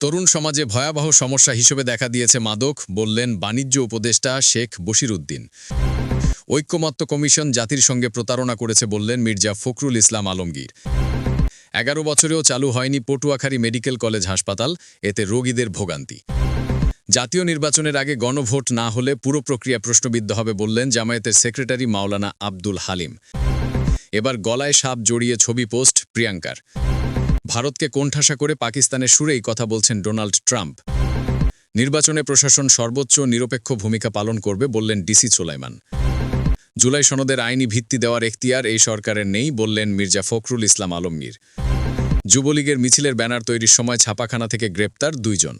তরুণ সমাজে ভয়াবহ সমস্যা হিসেবে দেখা দিয়েছে মাদক, বললেন বাণিজ্য উপদেষ্টা শেখ বশির উদ্দিন ঐক্যমত্য কমিশন জাতির সঙ্গে প্রতারণা করেছে বললেন মির্জা ফখরুল ইসলাম আলমগীর। এগারো বছরেও চালু হয়নি পটুয়াখালী মেডিকেল কলেজ হাসপাতাল, এতে রোগীদের ভোগান্তি। জাতীয় নির্বাচনের আগে গণভোট না হলে পুরো প্রক্রিয়া প্রশ্নবিদ্ধ হবে বললেন জামায়াতের সেক্রেটারি মাওলানা আব্দুল হালিম। এবার গলায় সাপ জড়িয়ে ছবি পোস্ট প্রিয়াঙ্কার। ভারতকে কোণঠাসা করে পাকিস্তানের সুরেই কথা বলছেন ডোনাল্ড ট্রাম্প। নির্বাচনে প্রশাসন সর্বোচ্চ নিরপেক্ষ ভূমিকা পালন করবে বললেন ডিসি সোলাইমান। জুলাই সনদের আইনি ভিত্তি দেওয়ার এখতিয়ার এই সরকারের নেই বললেন মির্জা ফখরুল ইসলাম আলমগীর। যুবলীগের মিছিলের ব্যানার তৈরির সময় ছাপাখানা থেকে গ্রেপ্তার দুইজন।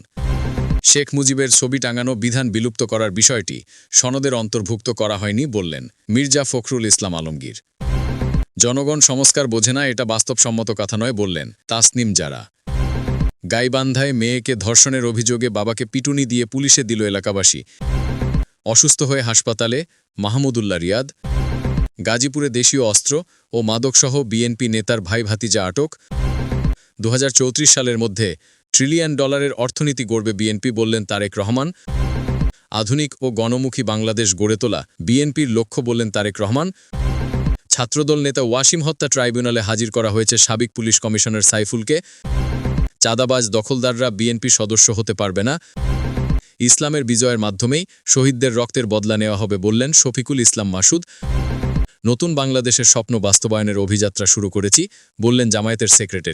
শেখ মুজিবের ছবি টাঙানো বিধান বিলুপ্ত করার বিষয়টি সনদের অন্তর্ভুক্ত করা হয়নি বললেন মির্জা ফখরুল ইসলাম আলমগীর। জনগণ সংস্কার বোঝে না, এটা বাস্তবসম্মত কথা নয় বললেন তাসনিম যারা গাইবান্ধায় মেয়েকে ধর্ষণের অভিযোগে বাবাকে পিটুনি দিয়ে পুলিশে দিল এলাকাবাসী। অসুস্থ হয়ে হাসপাতালে মাহমুদুল্লাহ রিয়াদ। গাজীপুরে দেশীয় অস্ত্র ও মাদকসহ বিএনপি নেতার ভাই ভাতিজা আটক। দু হাজার চৌত্রিশ সালের মধ্যে ট্রিলিয়ন ডলারের অর্থনীতি গড়বে বিএনপি বললেন তারেক রহমান। আধুনিক ও গণমুখী বাংলাদেশ গড়ে তোলা বিএনপির লক্ষ্য বললেন তারেক রহমান। ছাত্রদল নেতা ওয়াসিম হত্যা ট্রাইব্যুনালে হাজির করা হয়েছে সাবেক পুলিশ কমিশনার সাইফুলকে। চাঁদাবাজ দখলদাররা বিএনপি সদস্য হতে পারবে না। ইসলামের বিজয়ের মাধ্যমেই শহীদদের রক্তের বদলা নেওয়া হবে বললেন শফিকুল ইসলাম মাসুদ। নতুন বাংলাদেশের স্বপ্ন বাস্তবায়নের অভিযাত্রা শুরু করেছি, বললেন জামায়াতের সেক্রেটারি।